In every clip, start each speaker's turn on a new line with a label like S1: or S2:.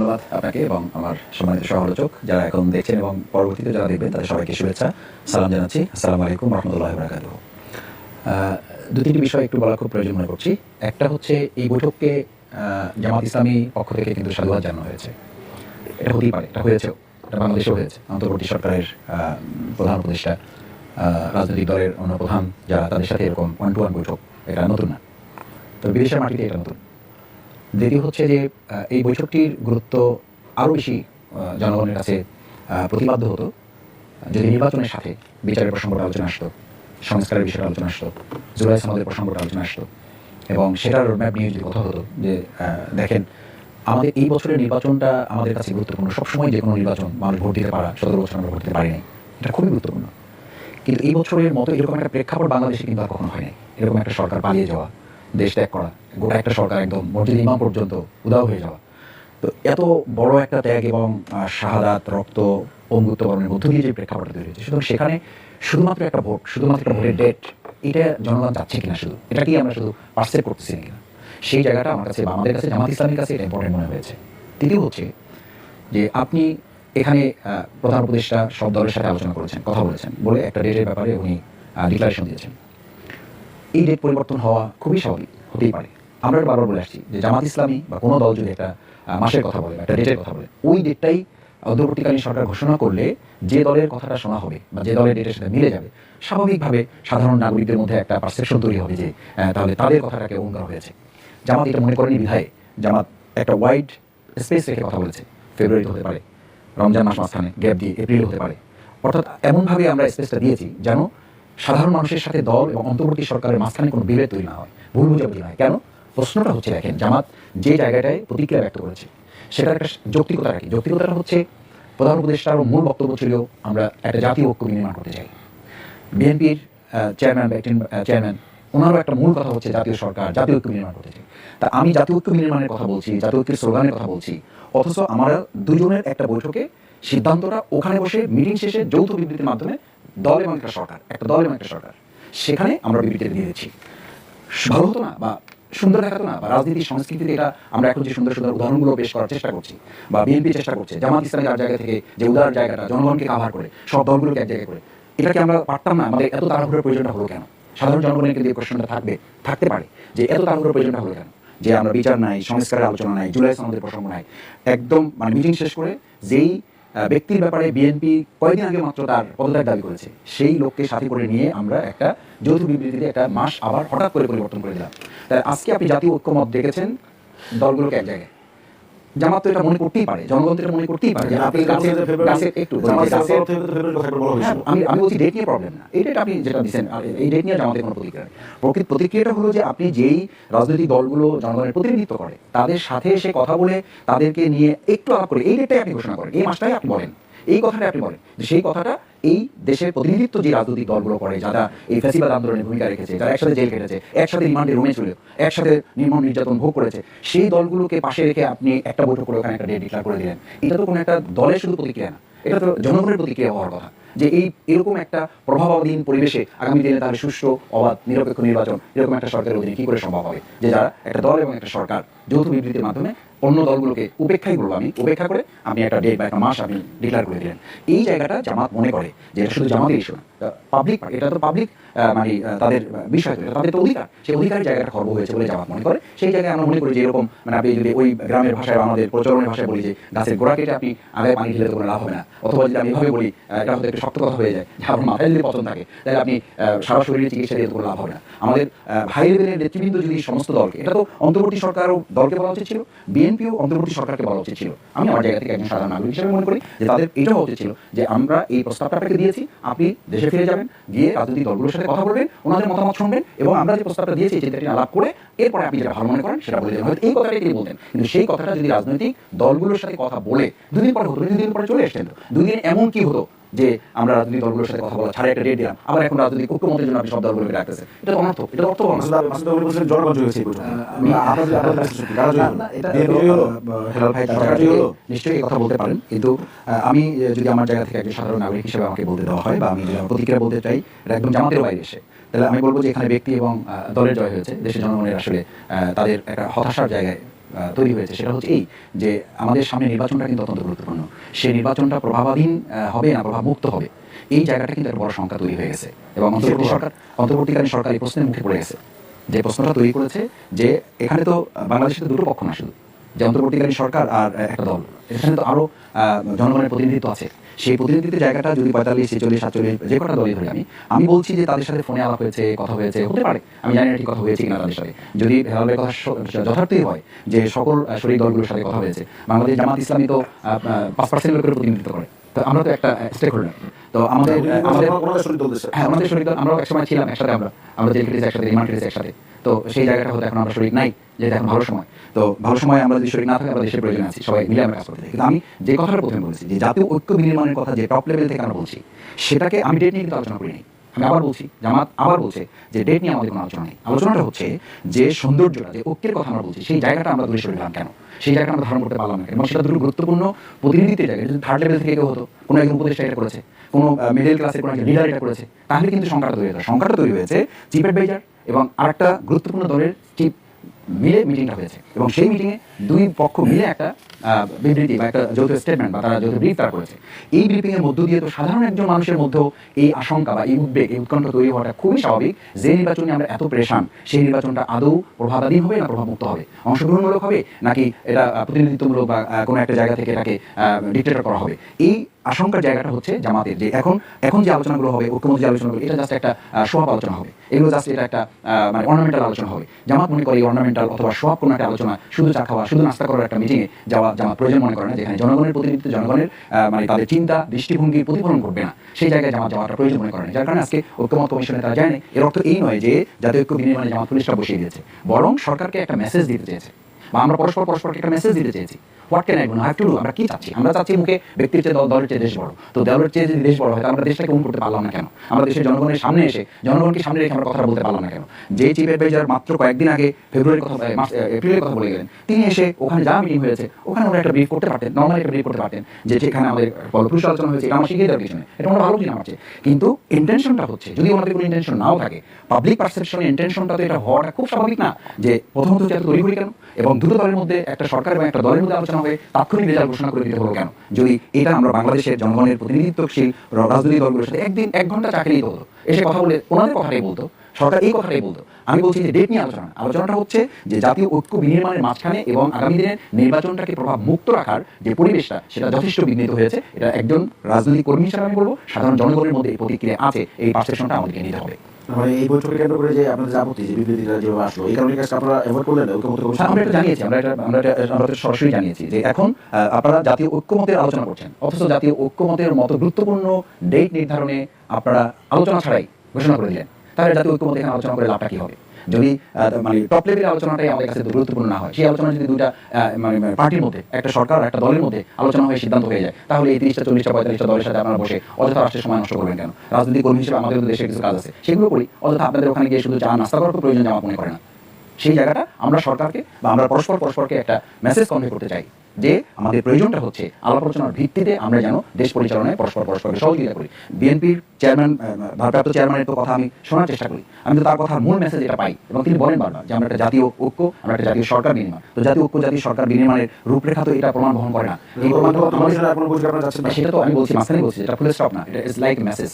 S1: ধন্যবাদ আপনাকে এবং আমার সম্মানিত সহযোগ যারা এখন দেখছেন এবং পরবর্তীতে যারা দেখবেন, তাদের সবাইকে শুভেচ্ছা, সালাম জানাচ্ছি। আসসালামু আলাইকুম রহমতুল্লাহ বরাকাত দু তিনটি বিষয় একটু বলা খুব প্রয়োজন মনে করছি। একটা হচ্ছে এই বৈঠককে জামাত ইসলামী পক্ষ থেকে কিন্তু সাধুবাদ জানানো হয়েছে। এটা হতেই পারে, এটা হয়েছেও, এটা বাংলাদেশেও হয়েছে। অন্তর্বর্তী সরকারের প্রধান উপদেষ্টা রাজনৈতিক দলের অন্য প্রধান যারা তাদের সাথে এরকম ওয়ান টু ওয়ান বৈঠক, এটা নতুন না। তো বিদেশের মাটিতে এটা নতুন। দ্বিতীয় হচ্ছে যে এই বৈঠকটির গুরুত্ব আরও বেশি জনগণের কাছে আহ, প্রতিপাদ্য হতো যদি নির্বাচনের সাথে বিচারের প্রসঙ্গটা আলোচনা আসতো সংস্কারের বিষয়ে আলোচনা আসতো জুলাই সমাজের প্রসঙ্গটা আলোচনা আসতো এবং সেটার রোডম্যাপ নিয়ে যদি কথা হতো যে দেখেন আমাদের এই বছরের নির্বাচনটা আমাদের কাছে গুরুত্বপূর্ণ। সবসময় যে কোনো নির্বাচন মানুষ ভোট দিতে পারা সতেরো বছর আমরা ভোট দিতে পারি নাই। এটা খুবই গুরুত্বপূর্ণ। কিন্তু এই বছরের মতো এরকম একটা প্রেক্ষাপট বাংলাদেশে কিন্তু আর কখনো হয় নাই। এরকম একটা সরকার পালিয়ে যাওয়া দেশ ত্যাগ করা, গোটা একটা সরকার একদম মসজিদ ইমাম পর্যন্ত উদাও হয়ে যাওয়া। তো এত বড় একটা ত্যাগ এবং শাহাদাত, রক্ত অঙ্গুত্ব বরণের মধ্য দিয়ে যে প্রেক্ষাপটটা তৈরি হয়েছে, সুতরাং সেখানে শুধুমাত্র একটা ভোট, শুধুমাত্র একটা ভোটের ডেট এটা জনগণ চাচ্ছে কিনা শুধু? এটাকেই আমরা শুধু পার্সেপ করতেছি না? কিনা সেই জায়গাটা আমার কাছে আমাদের কাছে, জামাত ইসলামের কাছে এটা ইম্পর্টেন্ট মনে হয়েছে। তৃতীয় হচ্ছে যে আপনি এখানে প্রধান উপদেষ্টা সব দলের সাথে আলোচনা করেছেন, কথা বলেছেন। বলে একটা ডেটের ব্যাপারে উনি ডিক্লারেশন দিয়েছেন। এই ডেট পরিবর্তন হওয়া খুবই স্বাভাবিক, হতেই পারে। আমরা বারবার বলে আসছি যে জামাত ইসলামী বা কোনো দল যদি একটা মাসের কথা বলে একটা ডেটের কথা বলে, ওই ডেটটাই অন্তর্বর্তীকালীন সরকার ঘোষণা করলে যে দলের কথাটা শোনা হবে বা যে দলের ডেটের সাথে মিলে যাবে, স্বাভাবিকভাবে সাধারণ নাগরিকদের মধ্যে একটা পারসেপশন তৈরি হবে যে তাহলে তাদের কথাটাকে অঙ্গার হয়েছে। জামাত এটা মনে করেনি বিধায় জামাত একটা ওয়াইড স্পেস রেখে কথা বলেছে। ফেব্রুয়ারি হতে পারে, রমজান মাস মাঝখানে গ্যাপ দিয়ে এপ্রিল হতে পারে। অর্থাৎ এমনভাবে আমরা স্পেসটা দিয়েছি যেন সাধারণ মানুষের সাথে দল এবং অন্তর্বর্তী সরকারের মাঝখানে কোনো বিভেদ তৈরি না হয়। ভুল বুঝাবুঝি নয়। কেন? প্রশ্নটা হচ্ছে, দেখেন, জামাত যে জায়গাটায় প্রতিক্রিয়া ব্যক্ত করেছে, সেটার একটা যৌক্তিকতা রাখি। যৌক্তিকতাটা হচ্ছে, প্রধান উপদেষ্টার মূল বক্তব্য ছিল, আমরা একটা জাতীয় ঐক্য নির্মাণ করতে চাই। বিএনপির চেয়ারম্যান বা একজন চেয়ারম্যান, ওনারও একটা মূল কথা হচ্ছে জাতীয় সরকার, জাতীয় ঐক্য নির্মাণ করতে চাই। তা আমি জাতীয় ঐক্য নির্মাণের কথা বলছি, জাতীয় ঐক্যের স্লোগানের কথা বলছি, অথচ আমরা দুজনের একটা বৈঠকে সিদ্ধান্তটা ওখানে বসে মিটিং শেষে যৌথ বিবৃতির মাধ্যমে দল এবং একটা সরকার একটা দল এবং একটা সরকার সেখানে আমরা বিবৃতি দিয়ে দিচ্ছি। ভালো হতো না বা সুন্দর দেখাতো না, বা রাজনীতি, সংস্কৃতিতে এটা আমরা এখন যে সুন্দর সুন্দর উদাহরণগুলো পেশ করার চেষ্টা করছি, বা বিএনপি চেষ্টা করছে, জামাত ইসলামী যার জায়গা থেকে যে উদার জায়গাটা, জনগণকে কাভার করে, সব দলগুলোকে এক জায়গায় করে, এটাকে আমরা পারতাম না, আমাদের এত তাড়াহুড়োর প্রয়োজনটা হলো কেন? সাধারণ জনগণের কিন্তু এই থাকবে, থাকতে পারে যে এত তাড়াহুড়োর প্রয়োজনটা হলো কেন? যে আমরা বিচার নাই, সংস্কারের আলোচনা নাই, জুলাই সনদের প্রসঙ্গ নাই, একদম মানে মিটিং শেষ করে যেই ব্যক্তির ব্যাপারে বিএনপি কয়েকদিন আগে মাত্র তার পদত্যাগ দাবি করেছে। সেই লোককে সাথে করে নিয়ে আমরা একটা যৌথ বিবৃতিতে একটা মাস আবার হঠাৎ করে পরিবর্তন করে দিলাম। তাই আজকে আপনি জাতীয় ঐক্যমত দেখেছেন, দলগুলোকে এক জায়গায়। জামাত তো এটা মনে করতেই পারে জনগণ তো এটা মনে করতেই পারে আপনি গাছের গাছের একটু বলছি, গাছের হ্যাঁ, আমি আমি বলছি ডেট নিয়ে প্রবলেম না। এই ডেট আপনি যেটা দিচ্ছেন এই ডেট নিয়ে জামাতের কোনো প্রতিক্রিয়া নেই। প্রকৃত প্রতিক্রিয়াটা হলো যে আপনি যেই রাজনৈতিক দলগুলো জনগণের প্রতিনিধিত্ব করে তাদের সাথে এসে কথা বলে তাদেরকে নিয়ে একটু আলাপ করে এই ডেটটাই আপনি ঘোষণা করেন। এই মাসটাই আপনি বলেন। এই কথাটা আপনি বলেন যে সেই কথাটা এই দেশের প্রতিনিধিত্ব যে রাজনৈতিক দলগুলো করে, যারা এই ফ্যাসিবাদ আন্দোলনের ভূমিকা রেখেছে, যারা একসাথে জেল খেটেছে, একসাথে রিমান্ডে রুমে ছিল একসাথে নির্মম নির্যাতন ভোগ করেছে, সেই দলগুলোকে পাশে রেখে আপনি একটা বৈঠক করে ওখানে একটা ডেট ডিক্লার করে দিলেন। এটা তো কোনো একটা দলের শুধু প্রতিক্রিয়া না, এটা তো জনগণের প্রতিক্রিয়া হওয়ার কথা। যে এই এরকম একটা প্রভাবাধীন পরিবেশে আগামী দিনে তাহলে সুষ্ঠু, অবাধ, নিরপেক্ষ নির্বাচন, এরকম একটা সরকারের অধীনে কি করে সম্ভব হবে? যে যারা একটা দল এবং একটা সরকার যৌথ বিবৃতির মাধ্যমে অন্য দলগুলোকে উপেক্ষাই করব আমি, উপেক্ষা করে আপনি একটা ডেট বা একটা মাস আপনি ডিক্লার করে দিলেন। এই জায়গাটা জামাত মনে করে যে শুধু জামাতের ইস্যু না। পাবলিক এটা তো পাবলিক মানে তাদের বিষয় তাদের তো অধিকার। সেই অধিকারের জায়গাটা খর্ব হয়েছে বলে জামাত মনে করে। সেই জায়গায় আমরা মনে করি যে এরকম মানে আপনি যদি ওই গ্রামের ভাষায় আমাদের প্রচলনের ভাষায় বলি যে গাছের গোড়া কেটে আপনি আগে পানি ঢেলে কোনো লাভ হবে না। অথবা যদি আমি এভাবে বলি এটা হয়তো একটু শক্ত কথা হয়ে যায়, যে আমার মাথায় যদি পছন্দ থাকে, তাহলে আপনি সারা শরীরে চিকিৎসা দিয়ে কোনো লাভ হবে না। আমাদের ভাই লেভেলের নেতৃবৃন্দ যদি সমস্ত দলকে, এটা তো অন্তর্বর্তী সরকারও দলকে বলা উচিত ছিল বিএনপিও অন্তর্বর্তী সরকারকে বলা উচিত ছিল। আমি আমার জায়গা থেকে একজন সাধারণ নাগরিক হিসেবে মনে করি যে তাদের এটাও উচিত ছিল যে আমরা এই প্রস্তাবটা আপনাকে দিয়েছি, আপনি দেশে ফিরে যাবেন, গিয়ে রাজনৈতিক দলগুলোর সাথে কথা বলবেন, ওনাদের মতামত শুনবেন এবং আমরা যে প্রস্তাবটা দিয়েছি চিন্তাটি আলাপ করে এরপরে আপনি যেটা ভালো মনে করেন সেটা বলে দেবেন। হয়তো এই কথাটাই তিনি বলতেন, কিন্তু সেই কথাটা যদি রাজনৈতিক দলগুলোর সাথে কথা বলে দুদিন পরে হতো, দুদিন পরে চলে এসছেন দুদিন এমন কি হতো যে আমরা রাজনৈতিক দলগুলোর সাথে কথা বলা ছাড়া একটা ডেট দিলাম। আবার এখন রাজনৈতিক ঐক্যমতের জন্য আপনি সব দলগুলোকে ডাকতেছে এটা তো অনর্থ এটা অর্থ? নিশ্চয়ই এই কথা বলতে পারেন। কিন্তু আমি যদি আমার জায়গা থেকে একজন সাধারণ নাগরিক হিসেবে আমাকে বলতে দেওয়া হয় বা আমি প্রতিক্রিয়া বলতে চাই এটা একদম জামাতের বাইরে এসে। তাহলে আমি বলব যে এখানে ব্যক্তি এবং দলের জয় হয়েছে। দেশের জনগণের আসলে আহ, তাদের একটা হতাশার জায়গায় তৈরি হয়েছে। সেটা হচ্ছে এই যে আমাদের সামনে নির্বাচনটা কিন্তু অত্যন্ত গুরুত্বপূর্ণ। সেই নির্বাচনটা প্রভাবাধীন হবে না প্রভাব মুক্ত হবে। এই জায়গাটা কিন্তু একটা বড় সংখ্যা তৈরি হয়ে গেছে। এবং অন্তর্বর্তী সরকার অন্তর্বর্তীকালীন সরকার এই প্রশ্নের মুখে পড়ে গেছে। যে প্রশ্নটা তৈরি করেছে যে এখানে তো বাংলাদেশে তো দুটো পক্ষ না শুধু। যে অন্তর্বর্তীকালীন সরকার আর একটা দল। এখানে তো আরও জনগণের প্রতিনিধিত্ব আছে। সেই প্রতিনিধিত্বের জায়গাটা যদি পঁয়তাল্লিশ, ছেচল্লিশ, সাতচল্লিশ, যে কটা দলই ধরি আমি আমি বলছি যে তাদের সাথে ফোনে আলাপ হয়েছে, কথা হয়েছে, হতে পারে। আমি জানি না ঠিক কথা হয়েছে কিনা তাদের সাথে। যদি হেলালের কথা যথার্থই হয় যে সকল শরিক দলগুলোর সাথে কথা হয়েছে, বাংলাদেশ জামাত ইসলামী তো পাঁচ পার্সেন্ট লোকের প্রতিনিধিত্ব করে। তো আমরা তো একটা স্টেক হোল্ডার তো আমাদের আমাদের। হ্যাঁ আমাদের শরীর আমরা একসময় ছিলাম একসাথে আমরা। আমরা জেল কেটেছি একসাথে রিমান্ড কেটেছি একসাথে। তো সেই জায়গাটা হতে এখন আমরা শরীর নাই যেটা এখন ভালো সময়। তো ভালো সময় আমরা যদি শরীর না থাকে আমরা দেশের প্রয়োজন আছি। সবাই মিলে আমরা কাজ করতে কিন্তু আমি যে কথাটা প্রথমে বলছি যে জাতীয় ঐক্য বিনির্মাণের কথা যে টপ লেভেল থেকে আমরা বলছি সেটাকে আমি ডেট নিয়ে কিন্তু আলোচনা করিনি। আমি আবার বলছি, জামাত আবার বলছে যে ডেট নিয়ে আমাদের কোনো আলোচনা নেই। আলোচনাটা হচ্ছে যে সৌন্দর্যটা, যে ঐক্যের কথা আমরা বলছি, সেই জায়গাটা আমরা দূরে সরে গেলাম কেন? সেই জায়গাটা আমরা ধারণ করতে পারলাম না এবং সেটা দুটো গুরুত্বপূর্ণ প্রতিনিধিত্বের জায়গায় যদি থার্ড লেভেল থেকে কেউ হতো, কোনো একজন উপদেষ্টা এটা করেছে, কোনো মিডল ক্লাসের কোনো লিডার এটা করেছে, তাহলে কিন্তু সংখ্যাটা তৈরি হতো। সংখ্যাটা তৈরি হয়েছে চিফ অ্যাডভাইজার এবং আরেকটা গুরুত্বপূর্ণ দলের চিফ মিলে মিটিংটা হয়েছে। এবং সেই মিটিংয়ে দুই পক্ষ মিলে একটা বিবৃতি বা একটা যৌথ স্টেটমেন্ট বা তারা যৌথ ব্রিফ তারা করেছে। এই ব্রিফিং এর মধ্য দিয়ে তো সাধারণ একজন মানুষের মধ্যেও এই আশঙ্কা বা এই উদ্বেগ, এই উৎকণ্ঠ তৈরি হওয়াটা খুবই স্বাভাবিক। যে নির্বাচনে আমরা এত প্রেশান সেই নির্বাচনটা আদৌ প্রভাবাধীন হবে না প্রভাবমুক্ত হবে? অংশগ্রহণমূলক হবে? নাকি এটা প্রতিনিধিত্বমূলক বা কোনো একটা জায়গা থেকে এটাকে ডিক্টেটর করা হবে? এই আশঙ্কার জায়গাটা হচ্ছে জামাতের যে এখন এখন যে আলোচনাগুলো হবে ঐক্যমত যে আলোচনাগুলো, এটা জাস্ট একটা সোয়াব আলোচনা হবে। এগুলো জাস্ট এটা একটা মানে অর্নামেন্টাল আলোচনা হবে। জামাত মনে করে অর্নামেন্টাল অথবা সোয়াব কোনো একটা আলোচনা, শুধু চা খাওয়া, শুধু নাস্তা করার একটা মিটিংয়ে যাওয়া জামাত প্রয়োজন মনে করে না যেখানে জনগণের প্রতিনিধিত্ব, জনগণের মানে তাদের চিন্তা, দৃষ্টিভঙ্গি প্রতিফলন করবে না। সেই জায়গায় জামাত যাওয়াটা প্রয়োজন মনে করে না। যার কারণে আজকে ঐক্যমত কমিশনে তারা যায়নি এর অর্থ এই নয় যে জাতীয় ঐক্য বিনির্মাণে জামাত পুলিশরা বসিয়ে দিয়েছে। বরং সরকারকে একটা মেসেজ দিতে চেয়েছে। বা আমরা পরস্পর পরস্পরকে একটা মেসেজ দিতে চেয়েছি। What can I do have to do আমরা কি চাচ্ছি? আমরা চাচ্ছি মুখে ব্যক্তির চেয়ে দলের চেয়ে দেশ বড়। তো দলের চেয়ে যদি দেশ বড় হয় আমরা দেশটাকে উন করতে পারলাম না কেন? আমরা দেশের জনগণের সামনে এসে, জনগণকে সামনে রেখে আমরা কথা বলতে পারলাম না কেন? যে চিফ অ্যাডভাইজার মাত্র কয়েকদিন আগে ফেব্রুয়ারির কথা এপ্রিলের কথা বলে গেলেন, তিনি এসে ওখানে যা মিটিং হয়েছে, ওখানে আমরা একটা ব্রিফ করতে পারতেন নর্মালি একটা ব্রিফ করতে পারতেন, যে যেখানে আমাদের ফলপ্রসূ আলোচনা হয়েছে আমার শিখিয়ে দেওয়ার কিছু নেই। এটা আমরা ভালো জিনিস আমার কিন্তু ইন্টেনশনটা হচ্ছে, যদি ওনাদের কোনো ইন্টেনশন নাও থাকে পাবলিক পারসেপশনের ইন্টেনশনটা তো এটা হওয়াটা খুব স্বাভাবিক না, যে প্রথমত হচ্ছে এত তৈরি কেন? এবং দুটো দলের মধ্যে একটা সরকার এবং একটা দলের মধ্যে আলোচনা হয়ে তাৎক্ষণিক রেজাল্ট ঘোষণা করে দিতে হলো কেন? যদি এটা আমরা বাংলাদেশের জনগণের প্রতিনিধিত্বশীল রাজনৈতিক দলগুলোর সাথে একদিন এক ঘণ্টা চাকরি হতো, এসে কথা বলে ওনাদের কথাটাই বলতো, সরকার এই কথাটাই বলতো। আমি বলছি যে ডেট নিয়ে আলোচনা, আলোচনাটা হচ্ছে যে জাতীয় ঐক্য বিনির্মাণের মাঝখানে এবং আগামী দিনের নির্বাচনটাকে প্রভাব মুক্ত রাখার যে পরিবেশটা, সেটা যথেষ্ট বিঘ্নিত হয়েছে। এটা একজন রাজনৈতিক কর্মী হিসাবে আমি বলব, সাধারণ জনগণের মধ্যে এই প্রতিক্রিয়া আছে, এই পারসেপশনটা আমাদেরকে নিতে হবে।
S2: মানে এই বৈঠকে কেন্দ্র করে যে আপনাদের যে বিবৃতিটা আসলো, এই কারণে কাজটা আপনারা করলেন ঐক্যমত
S1: আমরা এটা জানিয়েছি, আমরা এটা আমরা এটা সরাসরি জানিয়েছি যে এখন আপনারা জাতীয় ঐক্যমতের আলোচনা করছেন। অথচ জাতীয় ঐক্যমতের মতো গুরুত্বপূর্ণ ডেট নির্ধারণে আপনারা আলোচনা ছাড়াই ঘোষণা করে দিলেন। তাহলে জাতীয় ঐক্যমত এখানে আলোচনা করে লাভটা কি হবে? যদি মানে টপ লেভেলের আলোচনাটাই আমাদের কাছে গুরুত্বপূর্ণ না হয়, সেই আলোচনা যদি দুটা মানে মানে পার্টির মধ্যে, একটা সরকার একটা দলের মধ্যে আলোচনা হয়ে সিদ্ধান্ত হয়ে যায়, তাহলে এই তিরিশটা, চল্লিশটা, পঁয়তাল্লিশটা দলের সাথে আপনারা বসে অযথা রাষ্ট্রের সময় নষ্ট করবেন কেন? রাজনৈতিক কর্মী হিসেবে আমাদের তো দেশে কিছু কাজ আছে। সেগুলো করি, অযথা আপনাদের ওখানে গিয়ে শুধু চা নাস্তা করার প্রয়োজন জামা মনে করে না। সেই জায়গাটা আমরা সরকারকে বা আমরা পরস্পর পরস্পরকে একটা মেসেজ কনভে করতে চাই। যে আমাদের প্রয়োজনটা হচ্ছে আলাপ আলোচনার ভিত্তিতে আমরা যেন দেশ পরিচালনায় পরস্পর পরস্পরকে সহযোগিতা করি। বিএনপির চেয়ারম্যান ভারপ্রাপ্ত চেয়ারম্যানের তো কথা আমি শোনার চেষ্টা করি। আমি তো তার কথার মূল মেসেজ এটা পাই এবং তিনি বলেন বারবার যে আমরা একটা জাতীয় ঐক্য আমরা একটা জাতীয় সরকার বিনির্মাণ তো জাতীয় ঐক্য জাতীয় সরকার বিনির্মাণের রূপরেখা তো এটা প্রমাণ বহন করে না। এই প্রমাণ তো সেটা তো আমি বলছি মাঝখানে বলছি এটা ফুল স্টপ না। এটা ইজ লাইক মেসেজ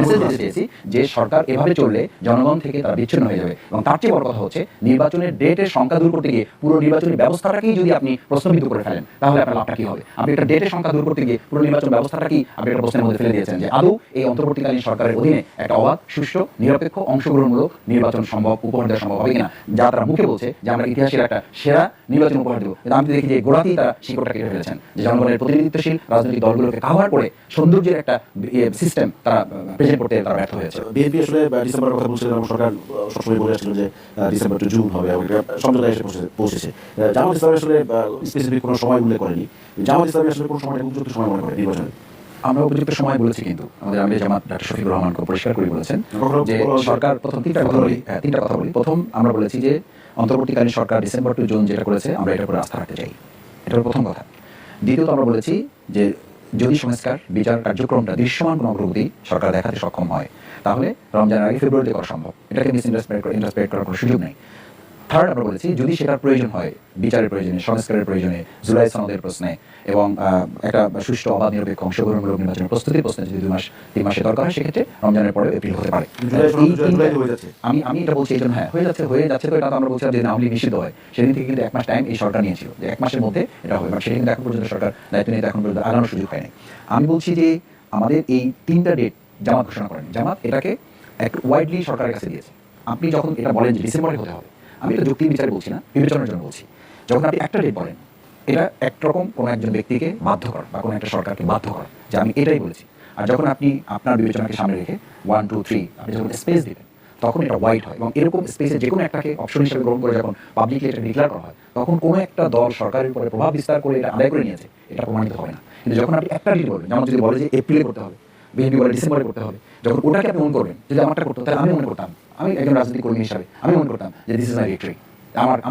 S1: মেসেজ দিতে চেয়েছি যে সরকার এভাবে চললে জনগণ থেকে তারা বিচ্ছিন্ন হয়ে যাবে। এবং তার চেয়ে বড় কথা হচ্ছে নির্বাচনের ডেটের সংখ্যা দূর করতে গিয়ে পুরো নির্বাচনী ব্যবস্থাটাকেই যদি আপনি প্রশ্নবিদ্ধ করে ফেলেন তাহলে আপনার লাভটা কি হবে? আপনি একটা ডেটের সংখ্যা দূর করতে গিয়ে পুরো নির্বাচন ব্যবস্থাটা কি? আপনি একটা প্রশ্নের মধ্যে ফেলে দিয়েছেন যে আদৌ এই অন্তর্বর্তীকালীন সরকারের অধীনে একটা অবাধ, সুষ্ঠু, নিরপেক্ষ, অংশগ্রহণমূলক নির্বাচন সম্ভব উপহার দেওয়া সম্ভব হবে কিনা? যা তারা মুখে বলছে যে আমরা ইতিহাসের একটা সেরা নির্বাচন উপহার দেবো। কিন্তু আমি দেখি যে গোড়াতেই তারা শিকড়টা কেটে ফেলেছেন, যে জনগণের প্রতিনিধিত্বশীল রাজনৈতিক দলগুলোকে কাভার করে সৌন্দর্যের একটা সিস্টেম তারা প্রেজেন্ট করতে তারা ব্যর্থ হয়েছে।
S2: বিএনপি আসলে ডিসেম্বরের কথা বলছিলেন সরকার সবসময় বলে আসছিল যে ডিসেম্বর টু জুন হবে, এবং একটা সমঝোতায় এসে পৌঁছেছে। জামাত আসলে স্পেসিফিক কোনো সময় উল্লেখ করেনি জামাত ইসলামী আসলে কোনো সময় উপযুক্ত সময় মনে করে নির্বাচনে।
S1: আমরা উপযুক্ত সময় বলেছি কিন্তু আমাদের আমির জামাত ডাক্তার শফিকুর রহমানকে পরিষ্কার করে বলেছেন যে সরকার প্রথম তিনটা কথা বলি হ্যাঁ তিনটা কথা বলি। প্রথম আমরা বলেছি যে অন্তর্বর্তীকালীন সরকার ডিসেম্বর টু জুন যেটা করেছে আমরা এটার উপরে আস্থা রাখতে চাই। এটা হলো প্রথম কথা। দ্বিতীয়ত আমরা বলেছি যে যদি সংস্কার বিচার কার্যক্রমটা দৃশ্যমান কোনো অগ্রগতি সরকার দেখাতে সক্ষম হয় তাহলে রমজানের আগে ফেব্রুয়ারিতে করা সম্ভব। এটাকে মিস ইন্টারপ্রেট ইন্টারপ্রেট করার কোনো সুযোগ নেই। থার্ড আমরা বলেছি যদি সেটার প্রয়োজন হয় বিচারের প্রয়োজনে সংস্কারের প্রয়োজনে জুলাই সনদের প্রশ্নে এবং একটা সুষ্ঠু অবাধ নিরপেক্ষ অংশগ্রহণমূলক নির্বাচনের প্রস্তুতির প্রশ্নে যদি দুই মাস তিন মাসে দরকার হয় সেক্ষেত্রে রমজানের পরে এপ্রিল হতে পারে। আমি আমি এটা বলছি এই জন্য হ্যাঁ হয়ে যাচ্ছে হয়ে যাচ্ছে তো এটা আমরা বলছিলাম যে আওয়ামী লীগ নিষিদ্ধ হয়। সেদিন থেকে কিন্তু এক মাস টাইম এই সরকার নিয়েছিল যে এক মাসের মধ্যে এটা হবে। বাট কিন্তু এখন পর্যন্ত সরকার দায়িত্ব নিতে এখন পর্যন্ত আগানোর সুযোগ পায়নি। আমি বলছি যে আমাদের এই তিনটা ডেট জামাত ঘোষণা করেন। জামাত এটাকে এক ওয়াইডলি সরকারের কাছে দিয়েছে। আপনি যখন এটা বলেন যে ডিসেম্বরে হতে হবে আমি এটা যুক্তি বিচারে বলছি না, বিবেচনার জন্য বলছি। যখন আপনি একটা ডেট বলেন, এটা একরকম কোনো একজন ব্যক্তিকে বাধ্য করা বা কোনো একটা সরকারকে বাধ্য করা, যে আমি এটাই বলেছি। আর যখন আপনি আপনার বিবেচনাকে সামনে রেখে ওয়ান টু থ্রি আপনি যখন স্পেস দিবেন, তখন এটা হোয়াইট হয় এবং এরকম স্পেসে যে কোনো একটাকে অপশন হিসেবে গ্রহণ করে যখন পাবলিকলি এটা ডিক্লেয়ার করা হয়, তখন কোনো একটা দল সরকারের উপরে প্রভাব বিস্তার করে এটা আদায় করে নিয়েছে, এটা প্রমাণিত হবে না। কিন্তু যখন আপনি একটা ডেট বলবেন যেমন যদি বলে যে এপ্রিলে করতে হবে বিএনপি বলে ডিসেম্বরে করতে হবে, যখন ওটাকে আপনি মনে করবেন, যদি আমারটা করতে, তাহলে আমি মনে করতাম আমি একজন রাজনৈতিক কর্মী হিসাবে আমি মনে করতাম যে দিস ইজ মাই ভিক্টরি আমার